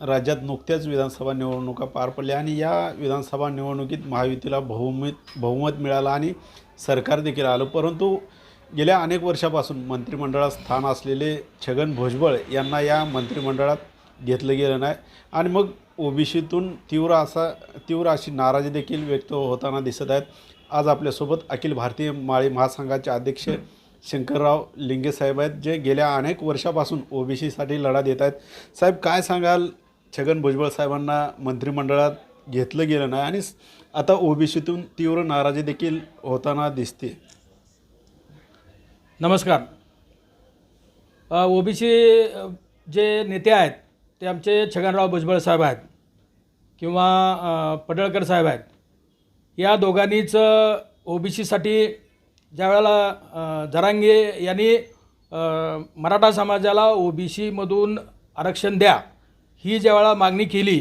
राज्यात नुकत्याच विधानसभा निवडणुका पार पडल्या आणि या विधानसभा निवडणुकीत महायुतीला बहुमत बहुमत मिळालं आणि सरकार देखील आलं. परंतु गेल्या अनेक वर्षापासून मंत्रिमंडळात स्थान असलेले छगन भुजबळ यांना या मंत्रिमंडळात घेतलं गेलं नाही. आणि मग ओबीसीतून तीव्र असा तीव्र अशी नाराजी देखील व्यक्त होताना दिसत आहेत. आज आपल्यासोबत अखिल भारतीय माळी महासंघाचे अध्यक्ष शंकरराव लिंगे साहेब आहेत जे गेल्या अनेक वर्षापासून ओबीसीसाठी लढा देत आहेत. साहेब काय सांगाल छगन भुजबळ साहेबांना मंत्रिमंडळात घेतलं गेलं नाही आणि आता ओबीसीतून तीव्र नाराजी देखील होताना दिसते. नमस्कार. ओबीसी जे नेते आहेत ते आमचे छगनराव भुजबळ साहेब आहेत किंवा पडळकर साहेब आहेत. या दोघांनीच ओबीसीसाठी ज्या वेळेला जरांगे यांनी मराठा समाजाला ओबीसीमधून आरक्षण द्या ही ज्यावेळेला मागणी केली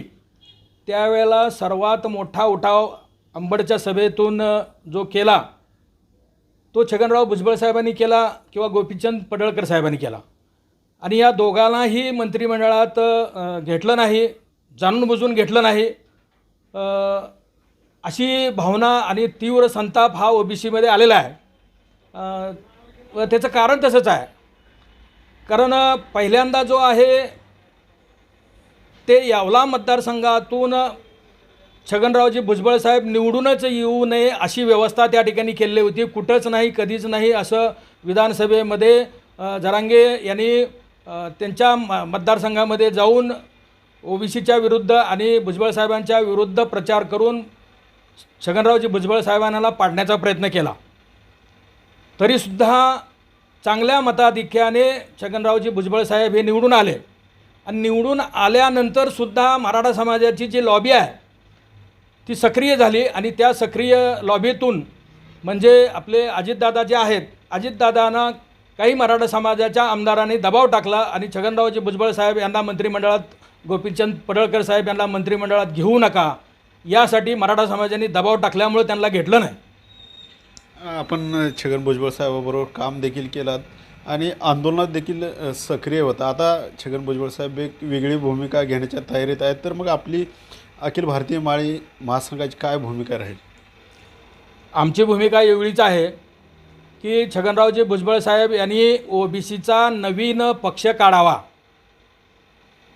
त्यावेळेला सर्वात मोठा उठाव अंबडच्या सभेतून जो केला तो छगनराव भुजबळ साहेबांनी केला किंवा गोपीचंद पडळकर साहेबांनी केला. आणि या दोघांनाही मंत्रिमंडळात घेतलं नाही जाणून बुजून घेतलं नाही. अशी भावना आणि तीव्र संताप हा ओबीसीमध्ये आलेला आहे. त्याचं कारण तसंच आहे. कारण पहिल्यांदा जो आहे ते यावला मतदारसंघातून छगनरावजी भुजबळ साहेब निवडूनच येऊ नये अशी व्यवस्था त्या ठिकाणी केलेली होती. कुठंच नाही कधीच नाही असं विधानसभेमध्ये जरांगे यांनी त्यांच्या म मतदारसंघामध्ये जाऊन ओबीसीच्या विरुद्ध आणि भुजबळ साहेबांच्या विरुद्ध प्रचार करून छगनरावजी भुजबळ साहेबांना पाडण्याचा प्रयत्न केला. तरीसुद्धा चांगल्या मताधिक्याने छगनरावजी भुजबळ साहेब हे निवडून आले. आणि निवडून आल्यानंतर सुद्धा मराठा समाजाची जी लॉबी आहे ती सक्रिय झाली आणि त्या सक्रिय लॉबीतून म्हणजे आपले अजितदादा जे आहेत अजितदादांना काही मराठा समाजाच्या आमदारांनी दबाव टाकला आणि छगनरावजी भुजबळ साहेब यांना मंत्रिमंडळात गोपीचंद पडळकर साहेब यांना मंत्रिमंडळात घेऊ नका यासाठी मराठा समाजाने दबाव टाकल्यामुळे त्यांना घेतलं नाही. आपण छगन भुजबळ साहेबाबरोबर काम देखील केलात. आणि आंदोलनात देखील सक्रिय होता. आता छगन भुजबळ साहेब एक वेगळी भूमिका घेण्याच्या तयारीत आहेत. तर मग आपली अखिल भारतीय माळी महासंघाची काय भूमिका राहील? आमची भूमिका एवढीच आहे की छगनरावजी भुजबळ साहेब यांनी ओ बी सीचा नवीन पक्ष काढावा.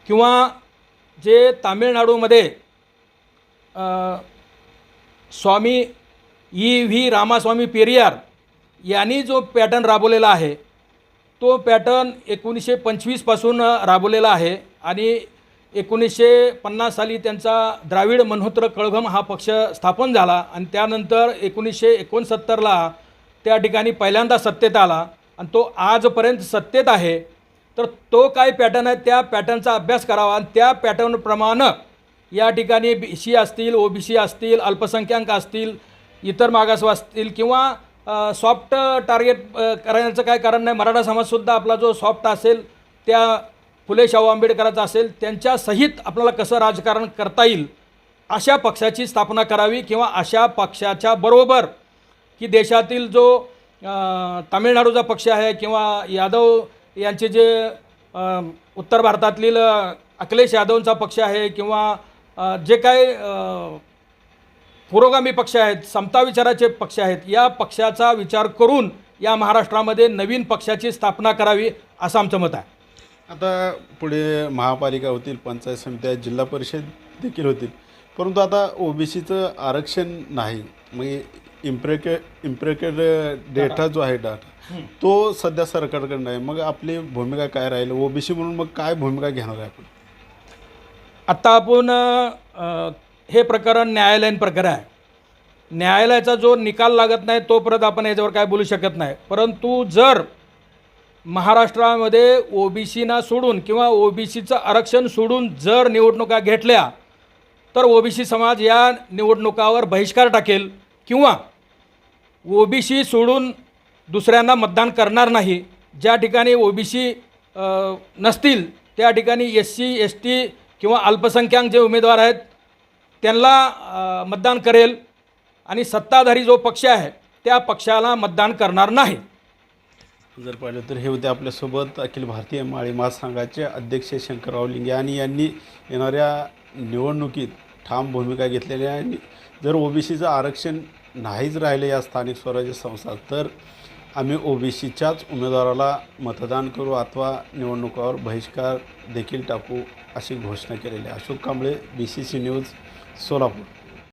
किंवा जे तामिळनाडूमध्ये स्वामी ई व्ही रामास्वामी पेरियार यांनी जो पॅटर्न राबवलेला आहे तो पॅटर्न एकोणीसशे पंचवीसपासून राबवलेला आहे. आणि एकोणीसशे पन्नास साली त्यांचा द्राविड मनोत्र कळघम हा पक्ष स्थापन झाला आणि त्यानंतर एकोणीसशे एकोणसत्तरला त्या ठिकाणी पहिल्यांदा सत्तेत आला आणि तो आजपर्यंत सत्तेत आहे. तर तो काय पॅटर्न आहे? त्या पॅटर्नचा अभ्यास करावा आणि त्या पॅटर्नप्रमाणे या ठिकाणी बी सी असतील ओ बी सी असतील अल्पसंख्याक असतील इतर मागास असतील किंवा सॉफ्ट टार्गेट करण्याचं काय कारण नाही. मराठा समाजसुद्धा आपला जो सॉफ्ट असेल त्या फुले शाहू आंबेडकराचा असेल त्यांच्या सहित आपल्याला कसं राजकारण करता येईल अशा पक्षाची स्थापना करावी किंवा अशा पक्षाच्या बरोबर की देशातील जो तामिळनाडूचा पक्ष आहे किंवा यादव यांचे जे उत्तर भारतातील अखिलेश यादवचा पक्ष आहे किंवा जे काय पुरोगामी पक्ष आहेत समता विचाराचे पक्ष आहेत. या पक्षाचा विचार करून या महाराष्ट्रामध्ये नवीन पक्षाची स्थापना करावी असं आमचं मत आहे. आता पुढे महापालिका होतील पंचायत समित्या जिल्हा परिषद देखील होतील. परंतु आता ओबीसीचं आरक्षण नाही. मग इम्प्रेके इम्प्रेकेड डेटा जो आहे डाटा तो सध्या सरकारकडे नाही. मग आपली भूमिका काय राहील? ओबीसी म्हणून मग काय भूमिका घेणार आहे आपण? आत्ता आपण हे प्रकरण न्यायालयीन प्रकरण आहे. न्यायालयाचा जो निकाल लागत नाही तोपर्यंत आपण याच्यावर काय बोलू शकत नाही. परंतु जर महाराष्ट्रामध्ये ओबीसीना सोडून किंवा ओबीसीचं आरक्षण सोडून जर निवडणुका घेतल्या तर ओबीसी समाज या निवडणुकावर बहिष्कार टाकेल किंवा ओबीसी सोडून दुसऱ्यांना मतदान करणार नाही. ज्या ठिकाणी ओबीसी नसतील त्या ठिकाणी एस सी एस टी किंवा अल्पसंख्याक जे उमेदवार आहेत त्यांना मतदान करेल आणि सत्ताधारी जो पक्ष आहे त्या पक्षाला मतदान करणार नाही. जर पाहिलं तर हे होते आपल्यासोबत अखिल भारतीय माळी महासंघाचे अध्यक्ष शंकरराव लिंगे आणि यांनी येणाऱ्या निवडणुकीत ठाम भूमिका घेतलेली आहे. आणि जर ओबीसीचं आरक्षण नाहीच राहिलं या स्थानिक स्वराज्य संस्था तर आम्ही ओबीसीच्याच उमेदवाराला मतदान करू अथवा निवडणुकावर बहिष्कार देखील टाकू अशी घोषणा केलेली आहे. Ashok Kamble B C C news 说了。